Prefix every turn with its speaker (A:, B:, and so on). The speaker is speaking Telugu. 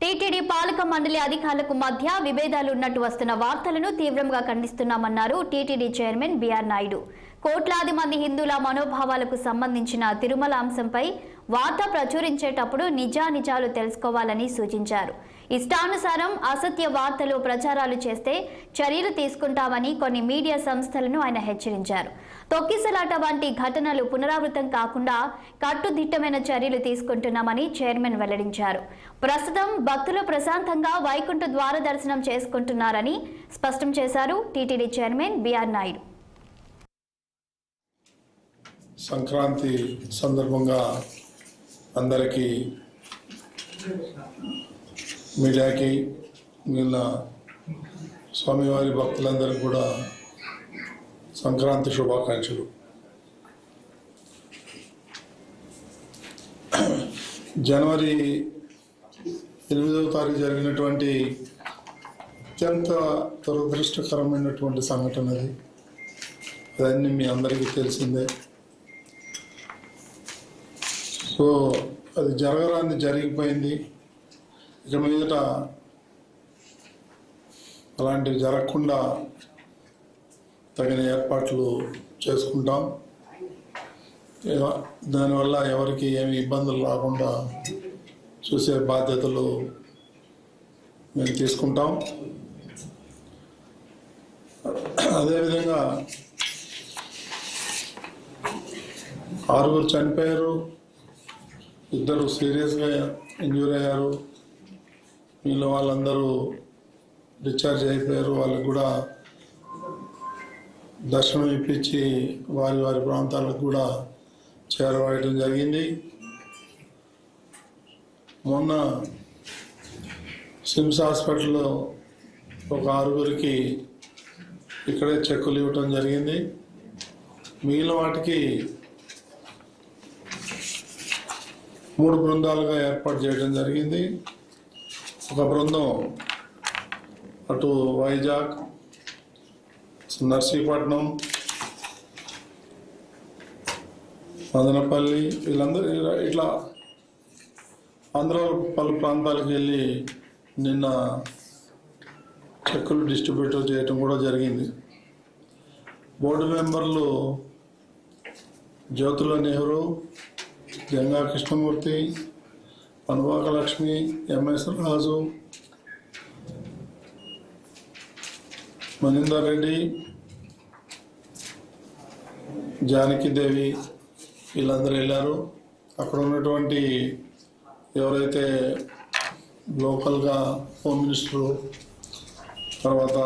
A: టీటీడీ పాలక మండలి అధికారులకు మధ్య విభేదాలు ఉన్నట్టు వస్తున్న వార్తలను తీవ్రంగా ఖండిస్తున్నామన్నారు TTD chairman B R Naidu. కోట్లాది మంది హిందువుల మనోభావాలకు సంబంధించిన తిరుమల అంశంపై వార్త ప్రచురించేటప్పుడు నిజానిజాలు తెలుసుకోవాలని సూచించారు. ఇష్టానుసారం అసత్య వార్తలు ప్రచారాలు చేస్తే చర్యలు తీసుకుంటామని కొన్ని మీడియా సంస్థలను ఆయన హెచ్చరించారు. తొక్కిసలాట వంటి ఘటనలు పునరావృతం కాకుండా కట్టుదిట్టమైన చర్యలు తీసుకుంటున్నామని చైర్మన్ వెల్లడించారు. ప్రస్తుతం భక్తులు ప్రశాంతంగా వైకుంఠ ద్వార దర్శనం చేసుకుంటున్నారని స్పష్టం చేశారు TTD chairman B R Naidu.
B: Sankranti సందర్భంగా అందరికీ మీడియాకి నిన్న స్వామివారి భక్తులందరికీ కూడా సంక్రాంతి శుభాకాంక్షలు. జనవరి ఎనిమిదవ తారీఖు జరిగినటువంటి అత్యంత దురదృష్టకరమైనటువంటి సంఘటన అది. అదన్నీ మీ అందరికీ తెలిసిందే. సో అది జరగరాంది జరిగిపోయింది. ఇక మీదట అలాంటివి జరగకుండా తగిన ఏర్పాట్లు చేసుకుంటాం. దానివల్ల ఎవరికి ఏమి ఇబ్బందులు రాకుండా చూసే బాధ్యతలు మేము తీసుకుంటాం. అదేవిధంగా ఆరుగురు చనిపోయారు ఇద్దరు సీరియస్గా ఇంజూర్ అయ్యారు వీళ్ళు వాళ్ళందరూ డిశ్చార్జ్ అయిపోయారు. వాళ్ళకు కూడా దర్శనం ఇప్పించి వారి వారి ప్రాంతాలకు కూడా చేరవేయడం జరిగింది. మొన్న సిమ్స్ హాస్పిటల్లో ఒక ఆరుగురికి ఇక్కడే చెక్కులు ఇవ్వటం జరిగింది. మిగిలిన వాటికి మూడు బృందాలుగా ఏర్పాటు చేయడం జరిగింది. ఒక బృందం అటు వైజాగ్ నర్సీపట్నం మదనపల్లి వీళ్ళందరూ ఇట్లా ఆంధ్ర పలు ప్రాంతాలకు వెళ్ళి నిన్న చెక్కులు డిస్ట్రిబ్యూట్ చేయటం కూడా జరిగింది. బోర్డు మెంబర్లు జ్యోతుల నెహ్రూ గంగా కృష్ణమూర్తి పనువాక లక్ష్మి ఎంఎస్ రాజు మనిందర్ రెడ్డి జానకిదేవి వీళ్ళందరూ వెళ్ళారు. అక్కడ ఉన్నటువంటి ఎవరైతే లోకల్గా హోమ్ మినిస్టరు తర్వాత